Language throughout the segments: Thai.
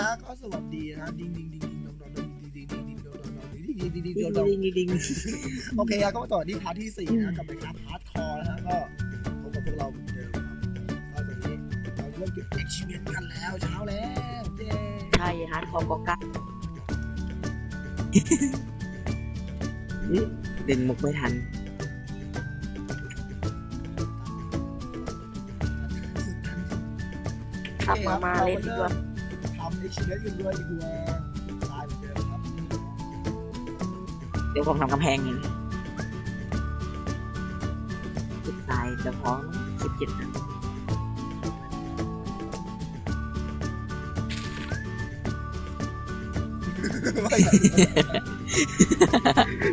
ฮะก็สวัสดีนะดิงดิงดิงดิงดองดองดิงดิงดิงดิงดองดองดิงดิงดิงดิงดิงดิดงองดองดิงดิงโอเคครับก็มาต่อที่พาร์ทที่สี่นะกับไปครับพาร์ทคอร์นะฮะก็พบกับพวกเราเหมือนเดิมครับตอนนี้เราเริ่มเก็บ achievement กันแล้วเช้าแล้วเย้ใช่ฮาร์ดคอร์ก็กักดึงมุกไม่ทันขับมามาเล่นดีกว่า ทำ achievement กันด้วยดีกว่าตายเหมือนเดิมครับเดี๋ยวผมทำกำแพงอย่างนี้สุดท้ายจะพร้อมสิบเจ็ดนะ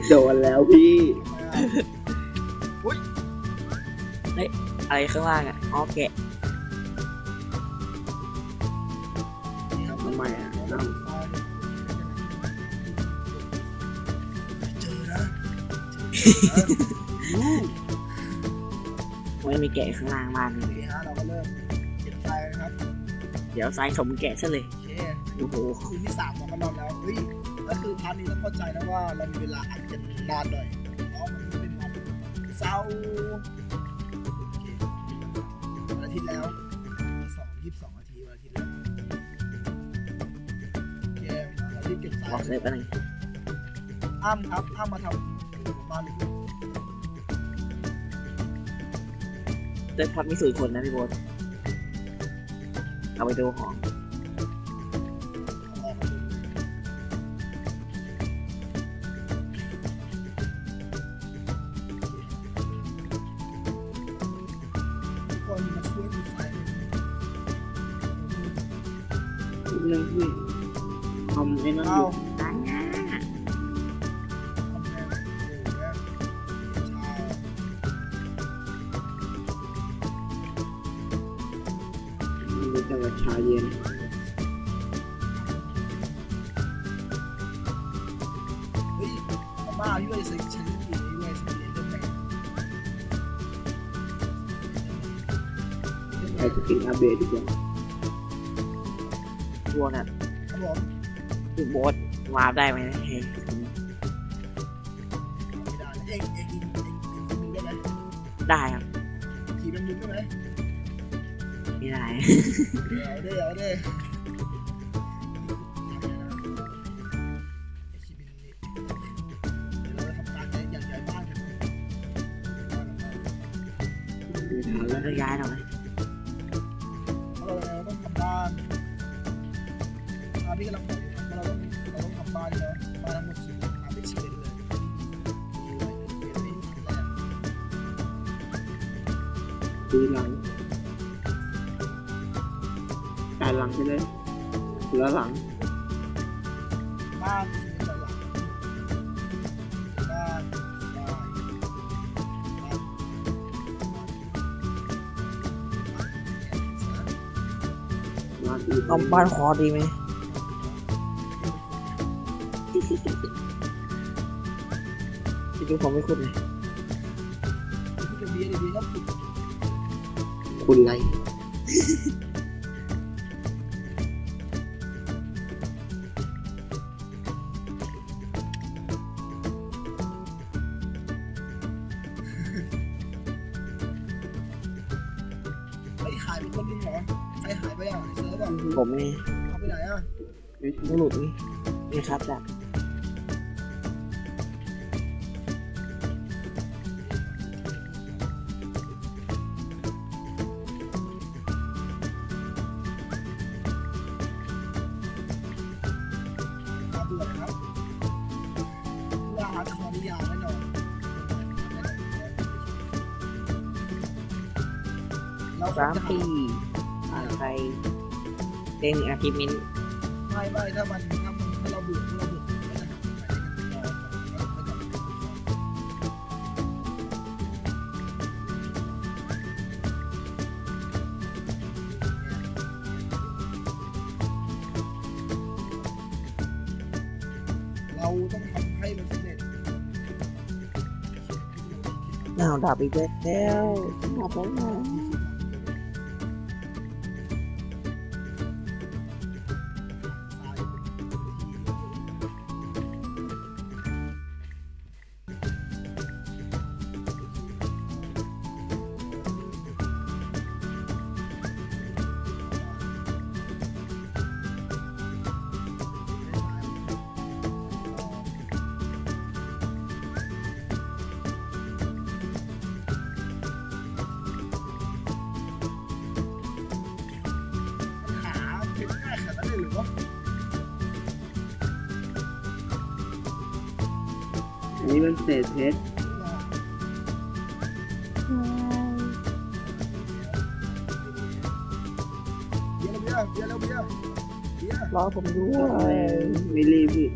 โดนแล้วพี่อะไรข้างล่างอะอ๋อแกะ ทำไมอะเจอนะไม่มีแกะข้างล่างบ้านเลยนี่ฮะเราก็เริ่มเก็บไฟนะครับเดี๋ยวทรายสมแกะซะเลยโอเคโอ้โหคืนที่สามเราก็นอนแล้วเฮ้ยก็คือพาร์ทนี้ต้องเข้าใจนะว่าเรามีเวลาอัดกันนานหน่อยเพราะมันเป็นวันเสาร์โอเควันอาทิตย์แล้ว บเก็บไฟบอกเลยว่าหนึ่งอ้ามครับอ้ามมาทำบ้านเลยเดินพับมีสูตรคนนะพี่โบทเอาไปดูของ ชาเย็น เฮ้ยมาบ้าพี่ว่าจะใส่ฉันกี่นี่ด้วสมัยเรียนเรื่องไหนใครจะกินอาเบะดีกว่าพวนั้นครับผมพี่โบทวาร์ปได้ไหมเฮ้ยไม่ได้เองเองเองเองเองมึงได้ไหมได้ครับขี่เป็นมึงได้ไหม ไม่ได้ เอาเด้เอาเด้เดี๋ย กายหลังไปเลยแล้วหลังบ้านมีแต่หลังบ้านบ้านบ้านบ้านวางอีกเอาบ้านคอดีไหมพี่ดูผมไม่คุ้นเลยพี่กับเบียร์เบียร์ก็ปิดคุณไร ผมไม่เอาไปไหนอะไม่หลุดนี่นี่ครับจ้ะมาเบื่อนะครับว่าหาคอนิยามไว้หน่อยเราสามปีผ่านไป เด้งอาทิตย์มินไม่ไม่ถ้ามันถ้ามันถ้าเราบื่อถ้าเราเบื่อก็จะหายไปรอก่อนแล้วก็เราต้องทำให้มันสำเร็จหนาวดับอีกแล้วดับแล้วื่นวะอันนี้มันเศษเพชรรอผมด้วยม่รีพี่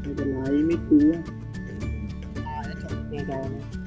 ไม่เป็นไรไม่กลัวตายแล้วจบเบียร์น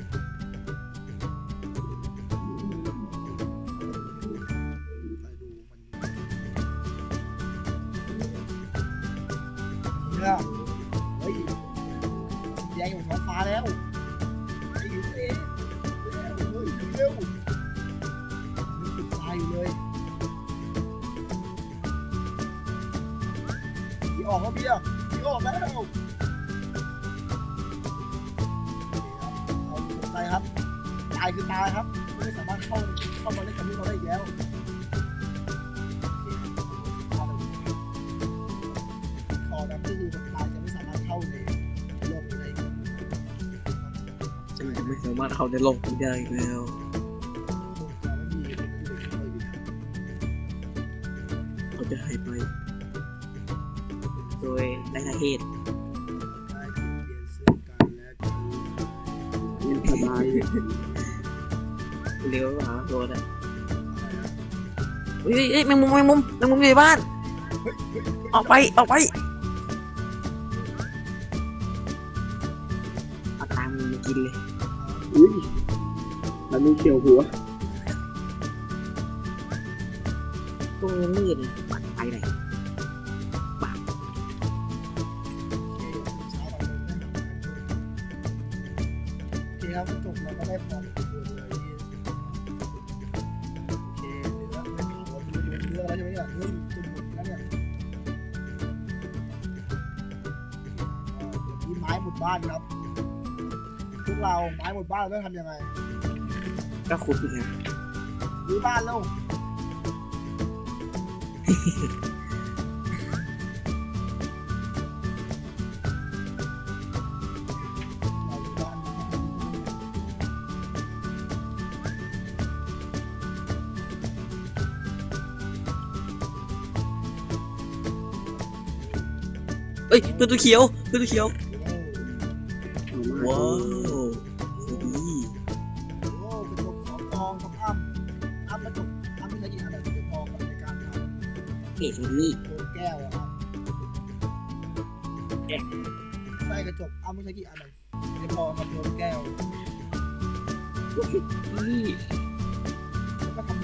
สามารถเขาในโลกนี้ได้อีกแล้วคงจะไม่มีคนที่เป็นเลยอยู่แล้วเขาจะหายไป โดยไร้สาเหตุได้เปลี่ยนซึ่งกันพังสบายเลี้ยวหาโดนอะเฮ้ยเฮ้ยแมงมุมแมงมุมแมงมุมอยู่ในบ้าน ออกไป ออกไปเอาตามมึงมากินเลย อุ้ยมันมีเขียวหัว ตรงนี้มืดเลยปัดไปไหน หมดบ้านเราต้องทำยังไงก็คุดไงรื้อบ้านแล้วเรารื้อบ้านเอ้ยตัวตัวเขียวตัวตัวเขียว ไม่ใช่กี่อันแต่จะพอกับในการทำเอ็ดนี่โดนแก้วอะครับแก้วใช่กระจกอ้ำไม่ใช่กี่อันเลยจะพอกับโดนแก้วนี่แล้วก็ทำ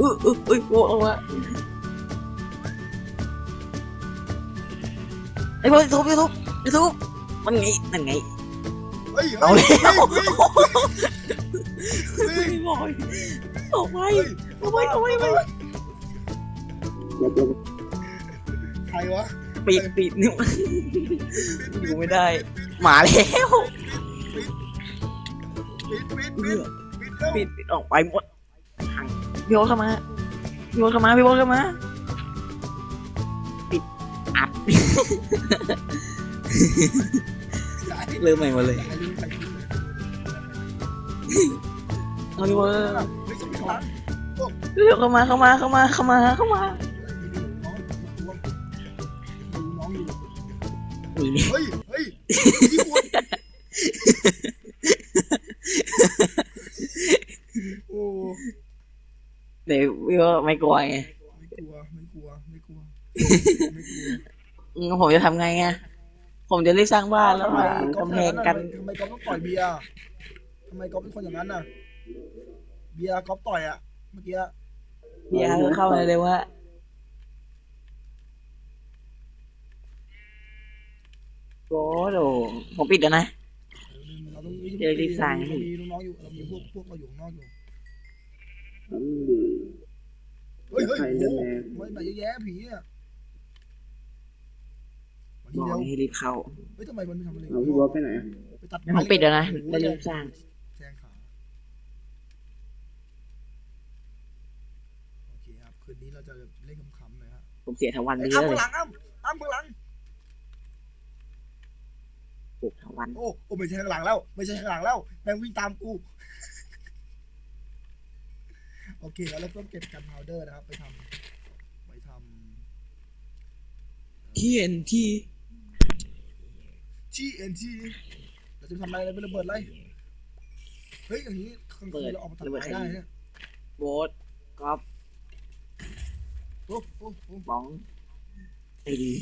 อุ้ยอุ้ยอุ้ยโว้ออกมาไอ้บอลทุบไอ้ทุบไอ้ทุบมันไงนั่นไง เฮ้ยเอาแล้วเฮ้ยไอ้ บอยออกไปเฮ้ยเอาไว้เอาไว้เอาไว้หลบหลบใครวะปิดปิดนิ้วอยู่ไม่ได้หมาแล้วปิดปิดปิเลืดอปิดแล้วปิดปิดออกไปหมดหังพี่บอลเข้ามาพี่บอลเข้ามาพี่บอลเข้ามาปิดอัดอย่าให้เริ่มใหม่หมาเลย เลยเอาพี่บอลเฮ้ยสองครั้งเร็วเข้ามาเข้ามาเข้ามาเข้ามาเข้ามาดูน้องอยู่นี่นี่เฮ้ยเฮ้ยญี่ปุ่นโอ้เดี๋ยวพี่บอลไม่กลัวไงไม่กลัวไม่กลัวไม่กลัวไม่กลัวอืมผมจะทำไงไงผมจะรีบสร้างบ้านแล้วมาก๊อฟกำแพอย่างกันทำไมก๊อฟต้องต่อยเบียร์ทำไมก๊อฟเป็นคนอย่างนั้นน่ะ เบียร์ก๊อฟต่อยอะ เมื่อกี้เบียร์ก็เข้ามาเลยว่าโอ้โหผมปิดแล้วนะ เราต้องเดี๋ยวรีบสั่ง เรามีน้องๆอยู่ เรามีพวกพวกเราอยู่ข้างนอกอยู่ทำดีเฮ้ยเฮ้ยใครโอ้จะโหแรงมันไหนเยอะแยะผีอะวันบนี้อกเร็วให้รีบเข้า เฮ้ยทำไมมันไม่ทำอะไรเอาพี่บอสไปไหนอะไปตัดผมปิดแล้วนะได้รีบสร้าง แทงขาโอเคครับ คื นี้เราจะเล่นขำๆหน่อยฮะผมเสียทั้งวันไอ้ไปเยอะอ้ำเลข้างหลังอ้ำอ้ำข้างหลัง ปลุกทั้งวันโอ้โอ้ไม่ใช่ข้างหลังแล้ว ไม่ใช่ข้างหลังแล้วแม่งวิ่งตามกู โอเคแล้วเราต้องเก็บกันพาวเดอร์นะครับ ไปทำไปทที่เห็นที่ำ TNT เราจะทำอะไรเราไประเบิดอะไรเฮ้ยอย่างนี้กลางคืนเราออกมาตัดไม้ได้เนี่ยโบสกอฟ โอ้โอ้โอ้บ้องไอ้ดี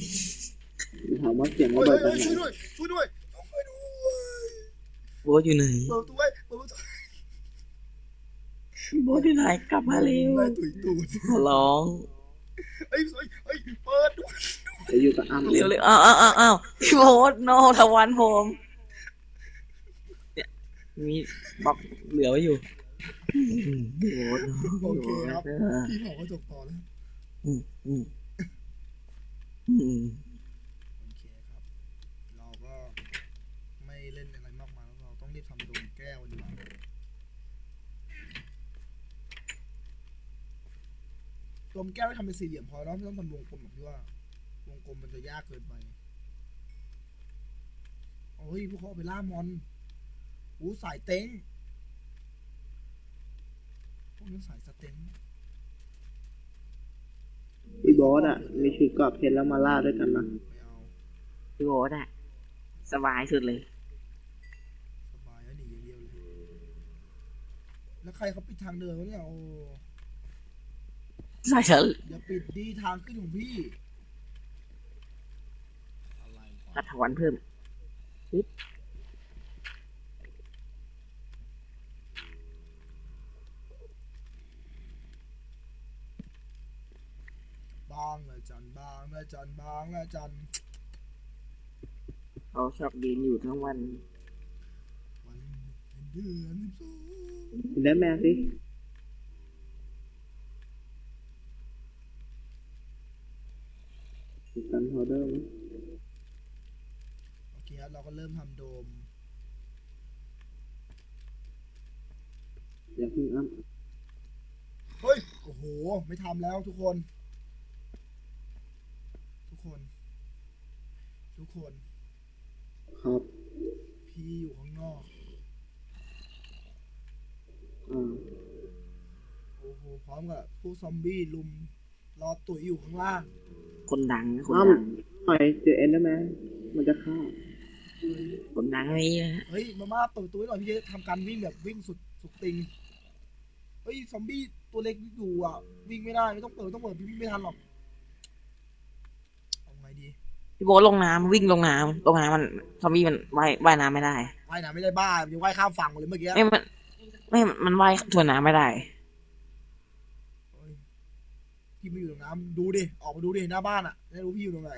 ถามว่าเสียงเฮ้ระยเบิดเฮ้ยตรงไหนช่วยด้วยช่วยด้วยช่วยด้วยโบสอยู่ไหนเปิดประตูไว้เปิดประตูโบสอยู่ไหนกลับมาเร็วไล่ตุ๋ยตูดขอร้องเฮ้ยเฮ้ยเฮ้ยเปิดด้วยจะอยู่กับอ้ำเร็วเร็วอ้าวอ้าวอ้าวอ้าวพี่โบสโนทวันผมเนี่ยมีบล็อกเหลือไว้อยู่อืมพี่โบสโอเคครับเออพี่เผากระจกต่อแล้ว อืมอืมอืมโอเคครับ เราก็ไม่เล่นอะไรมากมายแล้วเราต้องรีบทำดวงแก้วดีกว่าดวงแก้วให้ทำเป็นสี่เหลี่ยมพอแล้วไม่ต้องทำวงกลมแบบที่ว่าวงกลมมันจะยากเกินไปโอ้ยพวกเขาเอาไปล่ามอนอู้สายเต็งพวกนั้นสายสเต็ง พี่บอสอะ มีชุดเกราะเพชรแล้วมาล่าด้วยกันนะไม่เอาพี่โบสอะสบายสุดเลย สบายแล้วหนีอย่างเดียวเลยแล้วใครเขาปิดทางเดินวะเนี่ยโอ้ใช่ฉันอย่าปิดดีทางขึ้นของพี่อะไรวะกัดถวันเพิ่ม บางละจันบางละจันบางละจันเขาชอบยืนอยู่ทั้งวันวันเดือนสิบสองเห็นได้แม่สิกันพอเดอร์มั้ยโอเคครับเราก็เริ่มทำโดมอย่าเพิ่งอ้ำเฮ้ย โอ้โห ไม่ทำแล้วทุกคนทุก คน ทุกคน ครับพี่อยู่ข้างนอกอ่าโอ้โหพร้อมกับพวกซอมบี้ลุมรอตุ๋ยอยู่ข้างล่างคนดังนะคนอ้ดังำหน่อยเจอเอ็นได้ไหมมันจะฆ่าคนดังไม่มีนะเฮ้ยมาม่าเปิดประตูให้หน่อยพี่จะทำการวิ่งแบบวิ่งสุดสุดติงเฮ้ยซอมบี้ตัวเล็กอยู่อะวิ่งไม่ได้ไม่ต้องเปิดไม่ต้องเปิดพี่วิ่งไม่ทันหรอกเอาไงดี พี่โบสลงน้ำวิ่งลงน้ำลงน้ำมันซอมบี้มันว่ายว่ายน้ำไม่ได้ว่ายน้ำไม่ได้บ้ามันยังว่ายข้ามฝั่งเลยเมื่อกี้ไม่มันไม่มันว่ายทวนน้ำไม่ได้เฮ้ยพี่ไม่อยู่ตรงน้ำดูดิออกมาดูดิหน้าบ้านอะจะได้รู้พี่อยู่ตรงไหน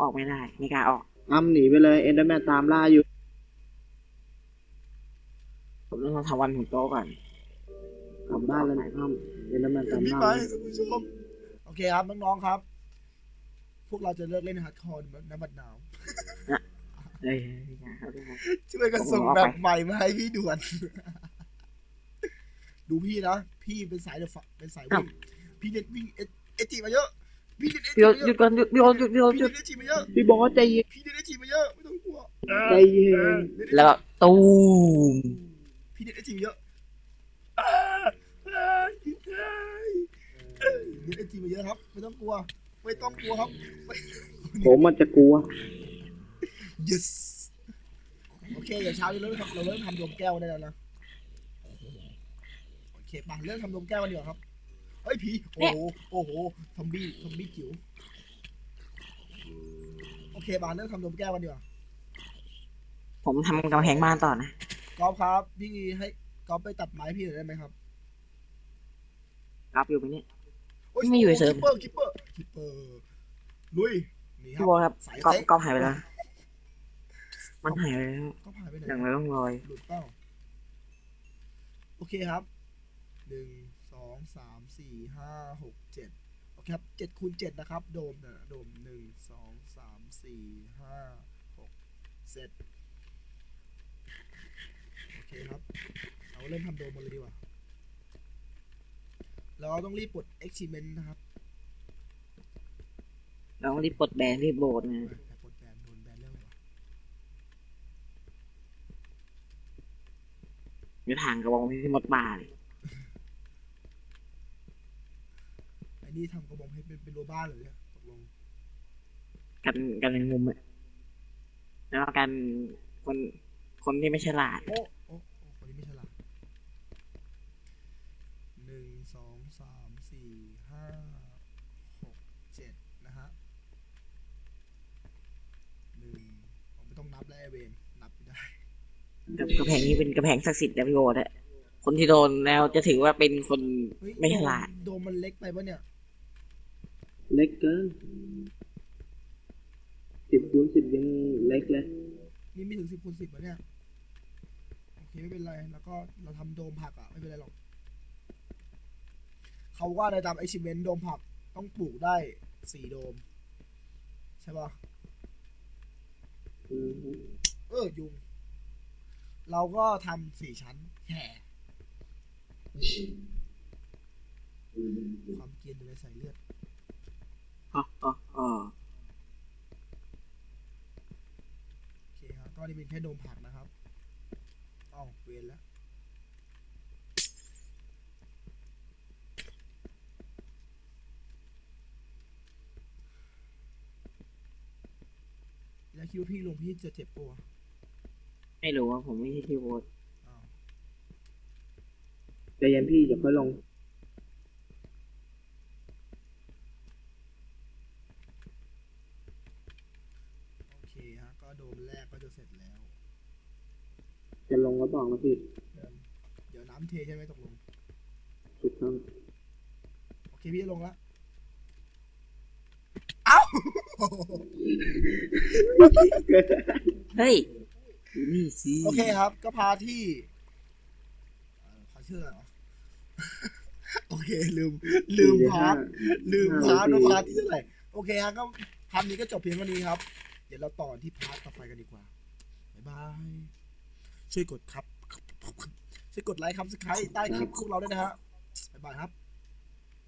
ออกไม่ได้ไม่กล้าออกอ้ำหนีไปเลยเอ็นเดอร์แมนตามล่าอยู่ผมต้องทำวันของโต๊ะก่อนกลับบ้านแล้วนะอ้ำเอ็นเดอร์แมนตามพี่ล่าไปอยู่ท่านผู้ชมโอเคครับน้องๆครับพ วกเราจะเลิกเล่นฮาร์ดคอร์น้ำบัดหนาวเอ้ยไม่กล้าครับไม่กล้าช่วยกันส่งแบบใหม่มาให้พี่ด่วน ดูพี่นะ พี่เป็นสายเดอะฟเป็นสายวิ่ง พี่เน็ตวิ่งเอเอจีมาเยอะ พี่เน็ตเอพี่จีโบสมาหเยยุดอะก่อนหยุดพี่โบสหยุดพี่โบสหยุดพี่เน็ตเอจีมาเยอะ พี่บอสใจเย็น พี่เน็ตเอจีมาเยอะไม่ต้องกลัว ใจเย็น แล้วก็ตูม พี่เน็ตเอจีมาเยอะเน็ตเอจีมาเยอะครับไม่ต้องกลัว ไม่ต้องกลัวครับ ผมมันจะกลัว yes โอเคเดี๋ยวเช้านี้เราเริ่มทำเราเริ่มทำดวงแก้วได้แล้วนะโอเคไปเริ่มทำดวงแก้วกันดีกว่าครับเฮ้ยผีโอ้โหโอ้โหซอมบี้ซอมบี้จิ๋วโอเคบานเริ่มทำดวงแก้วกันดีกว่าผมทำกำแพงบ้านต่อนะกอล์ฟครับ พี่ให้กอล์ฟไปตัดไม้พี่หน่อยได้ไหมครับรับอยู่ไหมเนี่ยโไม่อยู่เฉยๆคิปเปอร์คิปเปอร์คิป เปอร์ลุยนี่คพี่รับโบสครับสายก็เซ็กก็หายไปแล้ว มันหายไปแล้วก็ผ่านไปไหนอย่างไรต้องรอย หลุดเป้าโอเคครับหนึ่งสองสามสี่ห้าหกเจ็ดโอเคครับเจ็ดคูณเจ็ดนะครับ โดมนะโดมหนึ่งสองสามสี่ห้าหกเสร็จโอเคครับ เราเริ่มทำโดมกันเลยดีกว่า เราต้องรีบปลด achievement นะครับ น้องรีบปลดแบนรีบโบดนะแต่ดห่ทางกระบองพี่มดมาเอันนี้ทำกระบองให้เป็นเป็นโวบ้านเลยเนี่ยตกลงกันกันในมุมอะแล้วกันคนคนที่ไม่ฉลาดโอ้โอ้คนนี้ไม่ฉลาด ผมไม่ต้องนับแล้วไอเวนนับไม่ได้กับกระแพงนี้เป็นกระแพงศักดิ์สิทธิ์นะพี่โบทอะคนที่โดนแล้วจะถือว่าเป็นคนเฮ้ยไม่ฉลาด โดมมันเล็กไปปะเนี่ยเล็กเกินสิบคูณสิบยังเล็กเลยนี่ไม่ถึงสิบคูณสิบแล้วเนี่ยโอเคไม่เป็นไรแล้วก็เราทำโดมผักอะไม่เป็นไรหรอกเขาว่าในตาม achievement โดมผักต้องปลูกได้สี่โดม ใช่ปะอืม เออยุง เราก็ทำสี่ชั้นแห่ความเกรียนอยู่ในสายเลือดอ๋ออ๋ออ๋อโอเคครับก็นี่เป็นแค่โดมผักนะครับอ้าวเวรแล้ว คิดว่าพี่ลงพี่จะเจ็บปะวะไม่รู้ว่าผมไม่ใช่พี่โบทอ้าวใจเย็นพี่เดี๋ยวค่อยลง โอเคฮะ ก็โดมแรกก็จะเสร็จแล้ว จะลงก็บอกนะพี่เดี๋ยวน้ำเทใช่ไหมตกลง ถูกต้องโอเคพี่จะลงละเอ้า เฮ้ยดูนี่สิโอเคครับ ก็พาที่เอ่อพาชื่ออะไรวะ โอเค ลืม ลืมพาร์ทลืมพาร์ทว่าพาร์ทที่เท่าไหร่โอเคครับก็พาร์ทนี้ก็จบเพียงเท่านี้ครับ เดี๋ยวเราต่อที่พาร์ทต่อไปกันดีกว่า บ๊ายบาย ช่วยกดครับ ช่วยกดไลค์ครับสไครต์ใต้คลิปพวกเราด้วยนะฮะบ๊ายบายครับ